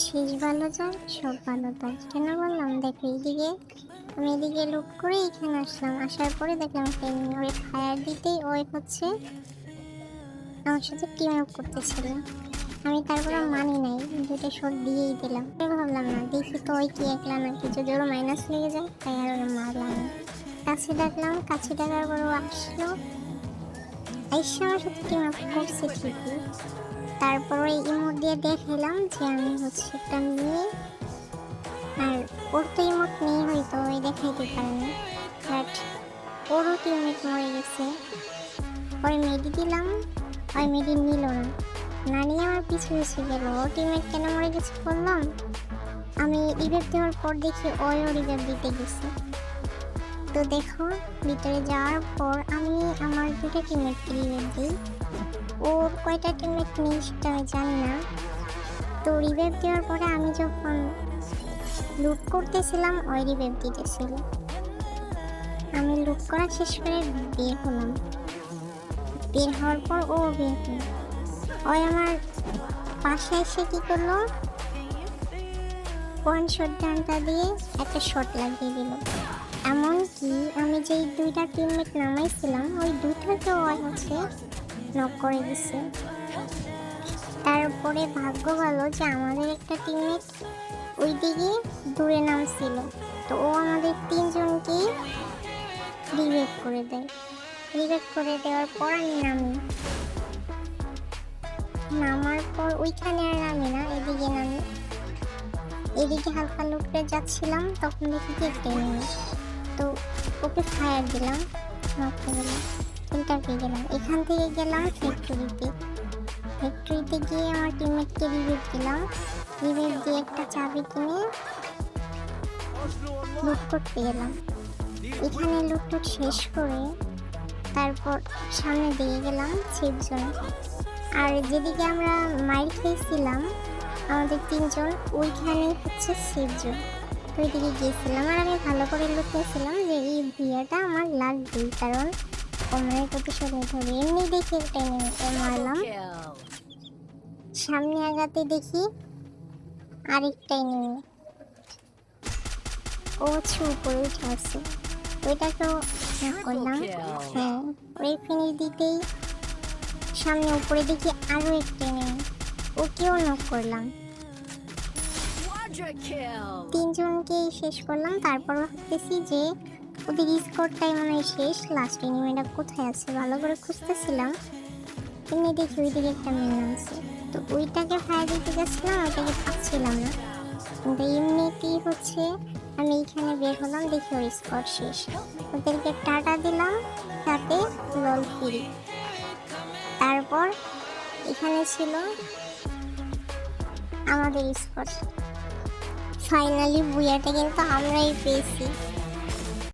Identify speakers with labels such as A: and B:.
A: শেষ ভালো যায় সব ভালো তার কেন বললাম? দেখো এইদিকে, আমি এদিকে লুক করে এখানে আসলাম। আসার পরে দেখলাম ওরে ফায়ার দিতেই ওই হচ্ছে। আমার সাথে টিম আপ করতেছিল। আমি তারপরে মানি নাই, দুটো শট দিয়েই দিলাম। ভাবলাম, না, দেখি তো ওই কি একলা নাকি যদি ওর মাইনাস লেগে যায়, তাই আর ওরা মারলাম কাছে ডাকলাম, কাছে ডাকার পর ও আসলো। আইসা আমার সাথে টিম আপ করছে ঠিকই। তারপর ইমোট দিয়ে দেখলাম যে আমি হচ্ছে একটা মেয়ে। আর ওর তো ইমোট নেই হয়তো, ওই দেখাইতে পারেনি। বাট ওরও টিমমেট মরে গেছে। ওই মেডি দিলাম, ওই মেডি নিল না। না নিয়ে আমার পিছু পিছু গেল। ও টিমমেট কেন মরে গেছে বললাম আমি রিভেভ দেওয়ার পর দেখি ওইও রিভেভ দিতে গেছে। তো দেখো, ভিতরে যাওয়ার পর আমি আমার দুটো টিমমেটকে রিভেভ দিই। ওর কয়টা টিমমেট সেটা আমি জানি না। তো রিভেভ দেওয়ার পরে আমি যখন লুট করতেছিলাম, ওই রিভেভ দিতেছিল। আমি লুট করা শেষ করে বের হলাম। বের হওয়ার পর ও বের হলো। ওই আমার পাশে এসে কি করল? ওয়ান শট গানটা দিয়ে একটা শট লাগিয়ে দিল। এমনকি আমি যেই দুইটা টিমমেট নামাইছিলাম, ওই দুইটাকেও হচ্ছে নক করে দিছে। তারপরে ভাগ্য ভালো যে আমাদের একটা টিমমেট ওইদিকে দূরে নামছিল। তো ও আমাদের তিনজনকে রিভেভ করে দেয়। রিভেভ করে দেওয়ার পর আমি নামি। নামার পর ওইখানে আর নামি না, এদিকে নামি। এদিকে হালকা লুটে যাচ্ছিলাম, তখন দেখি একটা তো ওকে ফায়ার দিলাম নকতে গেলাম ইন্টারভিউ গেলাম। এখান থেকে গেলাম ফ্যাক্টরিতে ফ্যাক্টরিতে গিয়ে আমার টিমমেটকে রিভিউ দিলাম। রিভিউ দিয়ে একটা চাবি কিনে লুট করতে গেলাম। এখানে লুট টুট শেষ করে তারপর সামনে দিয়ে গেলাম সেফ আর যেদিকে আমরা মাইল খেয়েছিলাম, আমাদের তিনজন, ওইখানে হচ্ছে সেফ ওইদিকে গিয়েছিলাম আর আমি ভালো করে লুকিয়েছিলাম যে এই বিয়েটা আমার লাগবেই, কারণ এমনি দেখে মারলাম সামনে আগাতে দেখি আরেকটা এনিমি। ও হচ্ছে উপরে উঠে আছে। ওইটাকেও knock করলাম। হ্যাঁ ওই ফিনিশ দিতেই সামনে উপরে দেখি আরও একটা এনিমি। ওকেও নক করলাম। তিনজনকে শেষ করলাম। তারপর ভাবতেছি যে ওদের স্কোরটাই মনে হয় শেষ। লাস্ট এনিমিটা কোথায় আছে? ভালো করে খুঁজতেছিলাম। এমনি দেখি ওইদিকে একটা মেয়ে আছে। তো ওইটাকে ফায়ার দিতে যাচ্ছিলাম, ওইটাকে পাচ্ছিলাম না। কিন্তু এমনিতেই হচ্ছে, আমি এইখানে বের হলাম, দেখি ওর স্কোর শেষ। ওদেরকে টাটা দিলাম, তাতে লল ফ্রি তারপর এখানে ছিল আমাদের স্কোর। ফাইনালি বুয়াটা কিন্তু আমরাই পেয়েছি।